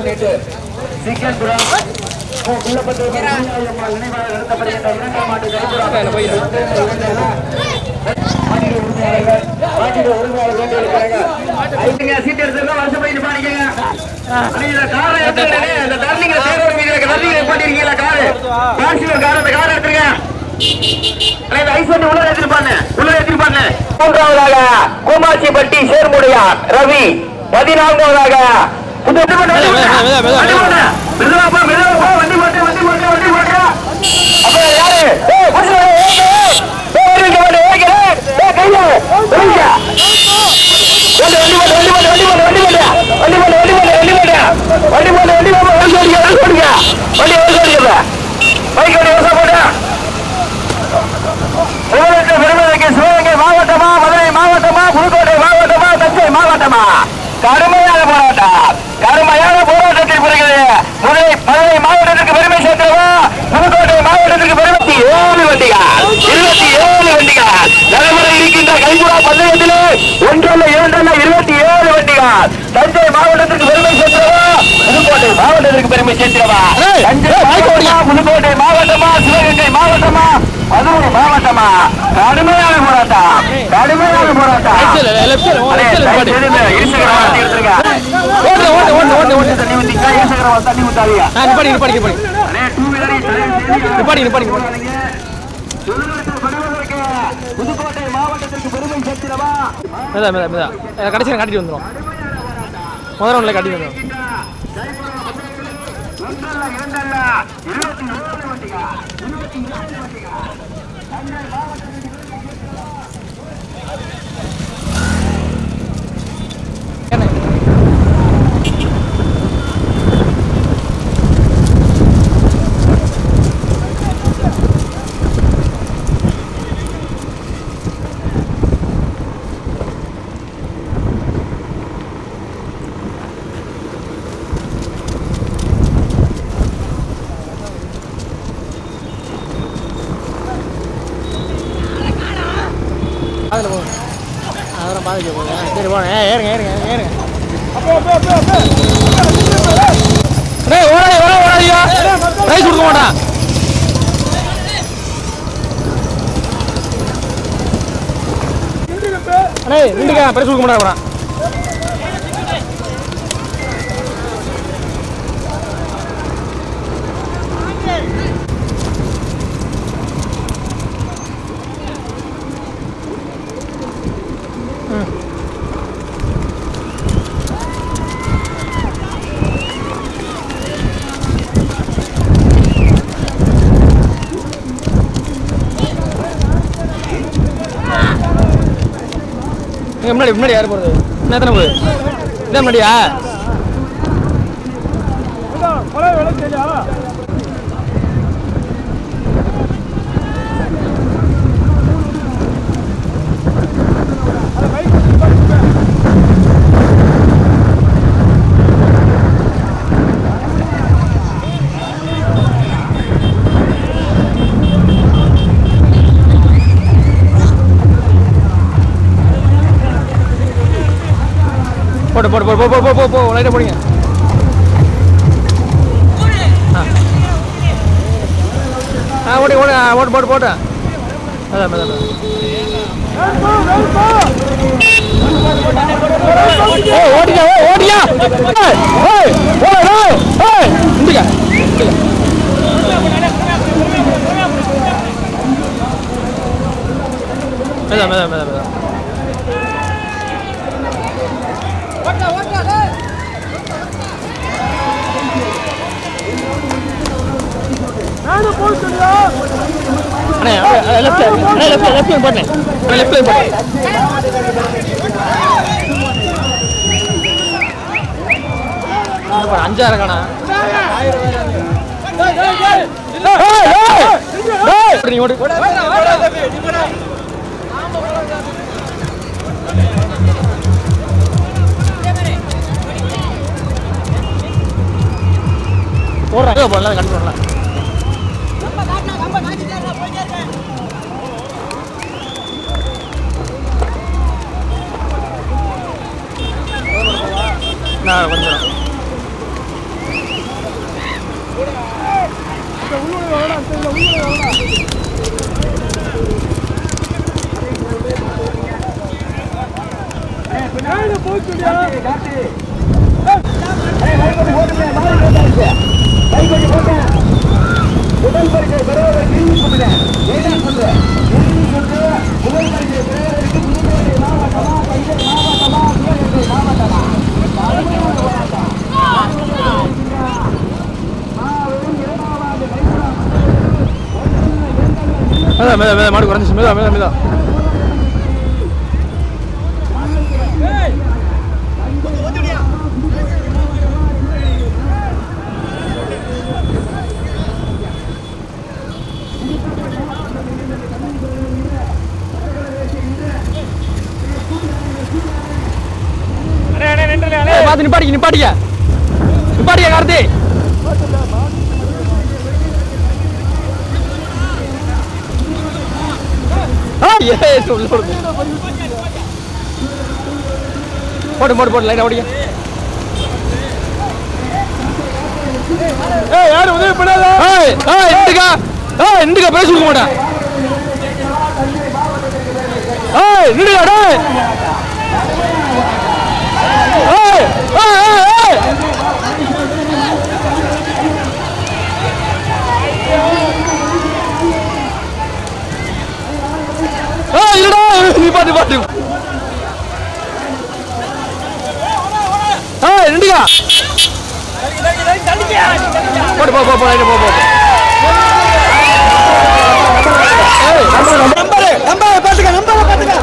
முன்னிட்டு சிக்கன்புரம் குள்ளப்பட்டு அம்மாள் நினைவாக நடத்தப்படுகின்ற இரண்டாம் ஆண்டு மாநில உரிமையாளர்கள் மாநில உரிமையாளர் வேண்டியிருக்கிறாங்க ஐந்துங்க சீட் எடுத்துருங்க வருஷம் போயிட்டு பாருங்க இந்த காரை எடுத்துக்கிறேன் இந்த தேர்வு போட்டிருக்கீங்களா காரு? கார் அந்த காரை எடுத்துருங்க. மூன்றாவதாக கோமாச்சிப்பட்டி சேர்முடையார் ரவி. பதினான்காவதாக புது- வண்டி போடு, வண்டி போடு, மெதுவா, மெதுவா, வண்டி மெதுவா போ, மெதுவா போ, வண்டி போட்டு, வண்டி போட்டு, வண்டி போட்டு. அப்புறம் யாரு? ஏய், புடிச்சு வா, ஏய், ஏய், ஏய், ஓடிங்க, ஓடு, ஏய், ஏய், கையில, ஓடிங்க. வண்டி போடு, வண்டி போடு, வண்டி போடு, வண்டி போடு. வண்டி போடு, வண்டி போடு, வண்டி போடு. வண்டி போடு, வண்டி போடு, வண்டி ஓடிங்க, வண்டி ஓடிங்க. ஓடிங்க. பைக் ஓடி, ஓசை போடு. ஊருக்கு பெருமைக்கு சிவகங்கை மாவட்டமா மதுரை மாவட்டமா புதுக்கோட்டை மாவட்டமா தஞ்சை மாவட்டமா கடுமையான போராட்டம் கடுமையான பிறகு மதுரை மதுரை மாவட்டத்திற்கு பெருமை சேர்த்தவா மாவட்டத்திற்கு பெருமை ஏழு வண்டிகள். இருபத்தி ஏழு வண்டிகள். நடைமுறை இருக்கின்ற கைகுடா பந்தயத்திலே ஒன்றல்ல இரண்டல்ல இருபத்தி ஏழு வண்டிகள். தஞ்சை மாவட்டத்திற்கு பெருமை சேர்த்தவா புதுக்கோட்டை மாவட்டத்திற்கு பெருமை? மாவட்டமா, புதுக்கோட்டை மாவட்டமா சிவகங்கை மாவட்டமா மதுரை மாவட்டமா? கடுமையான போராட்டம். கடுமையான போராட்டம். ஓடு. தண்ணி வாகனம் தண்ணி ஊத்தாதீங்க. நிப்பாடி நிப்பாடி போடாதீங்க. சுதந்திரத்தை பெறுவதற்கு புதுக்கோட்டை மாவட்டத்திற்கு பெருமை சேர்த்திடவா காட்டிட்டு வந்துடும் முதல் ரவுண்டில் காட்டி வந்துடும் இருபத்தி ஏழு இருபத்தி ஏழு தஞ்சை மாவட்டத்திற்கு அதில் போகும் அதெல்லாம் பாதிக்க போகுது சரி போனேன் ஏ ஏறுங்க ஏறுங்க ஏறுங்க. ரைஸ் கொடுக்க மாட்டான் அண்ணே நின்றுக்க பிரைஸ் கொடுக்க மாட்டான் முன்னாடி முன்னாடி யார் போகிறது என்ன எத்தனை போகுது? இதான் முன்னாடியா? போட்டு போட்டு போட்டு போ போ போ போ லைட்டாக போடுங்க ஆ. ஓடி ஓடி ஓட்டு போட்டு போட்டு அதான் அதான், அண்ணே லெஃப்ட் அண்ணே லெஃப்ட் லெஃப்ட் போட்டேன் லெஃப்ட் போட்டேன் அஞ்சாயிரம் காணா நீ ஓடு போடுறேன் போடலாம். நான் வந்துடும் உடல் பரிசை பெறுவதற்கு மேதா மேதா மேதா மாடு குறைஞ்சிச்சு. மேதா மேதா மேதா பார்த்து நிப்பாட்டிக்க நிப்பாட்டிக்க கார்த்தி ஆ ஏ உள்ள போடு போடு போடு போடு லைனா ஓடிங்க ஏய் யாரும் உதவி பண்ணாத? ஏய் ஏய் இந்துக்கா. ஏய் இந்துக்கா பேச கொடுக்க மாட்டேன் ஏய் நிடுடா டேய் ஏய் ஏய் ஏய் ஏய் ஏய் இல்லடா நீ பாட்டு பாட்டு ஏய் நிடுடா போடு போ போ போ போ போ போ. ஏய் நம்பரு நம்பரை பாத்துக்க நம்பரை பாத்துக்க